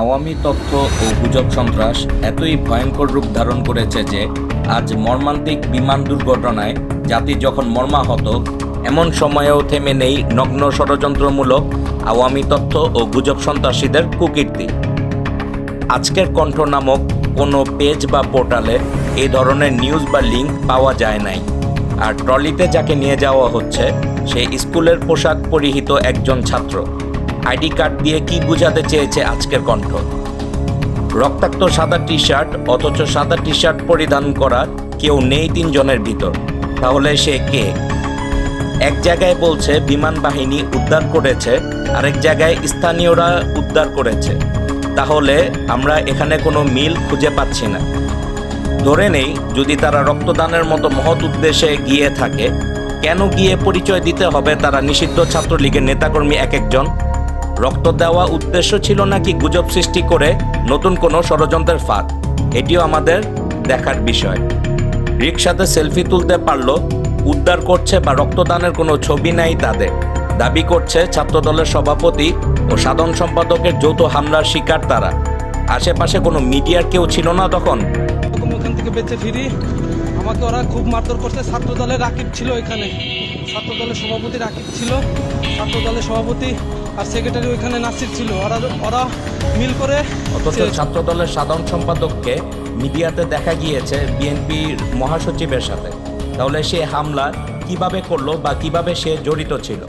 আওয়ামী তথ্য ও গুজব সন্ত্রাস এতই ভয়ঙ্কর রূপ ধারণ করেছে যে আজ মর্মান্তিক বিমান দুর্ঘটনায় জাতি যখন মর্মাহত, এমন সময়েও থেমে নেই নগ্ন ষড়যন্ত্রমূলক আওয়ামী তথ্য ও গুজব সন্ত্রাসীদের কুকীর্তি। আজকের কণ্ঠ নামক কোনো পেজ বা পোর্টালে এই ধরনের নিউজ বা লিঙ্ক পাওয়া যায় নাই। আর ট্রলিতে যাকে নিয়ে যাওয়া হচ্ছে, সে স্কুলের পোশাক পরিহিত একজন ছাত্র। আইডি কার্ড দিয়ে কি বোঝাতে চেয়েছে আজকের কণ্ঠ? রক্তাক্ত সাদা টি শার্ট অথচ সাদা টি শার্ট পরিধান করা কেউ নেই তিনজনের ভিতর। তাহলে সে কে? এক জায়গায় বলছে, বিমান বাহিনী উদ্ধার করেছে, আরেক জায়গায় স্থানীয়রা উদ্ধার করেছে। তাহলে আমরা এখানে কোনো মিল খুঁজে পাচ্ছি না। ধরে নেই, যদি তারা রক্তদানের মতো মহৎ উদ্দেশ্যে গিয়ে থাকে, কেন গিয়ে পরিচয় দিতে হবে তারা নিষিদ্ধ ছাত্রলীগের নেতাকর্মী এক একজন রক্ত দেওয়া উদ্দেশ্য ছিল নাকি গুজব সৃষ্টি করে নতুন কোনো ষড়যন্ত্রের ফাঁদ? এটিও আমাদের দেখার বিষয়। রিক্সাতে সেলফি তুলতে পারল, উদ্ধার করছে বা রক্তদানের কোনো ছবি নাই তাদের। দাবি করছে ছাত্রদলের সভাপতি ও সাধারণ সম্পাদকের যৌথ হামলার শিকার তারা। আশেপাশে কোনো মিডিয়ার কেউ ছিল না তখন। ওখান থেকে বেঁচে ফিরি। আমাকে ওরা খুব মারধর করছে। ছাত্র দলের রাকিব ছিল এখানে। ছাত্র দলের সভাপতি রাকিব ছিল। ছাত্র দলের সভাপতি আর সেক্রেটারি ওইখানে নাসির ছিল। ওরা ওরা মিল করে অথচ দলের ছাত্রদলের সাধারণ সম্পাদককে মিডিয়াতে দেখা গিয়েছে বিএনপির মহাসচিবের সাথে। তাহলে সে হামলা কীভাবে করল বা কীভাবে সে জড়িত ছিল?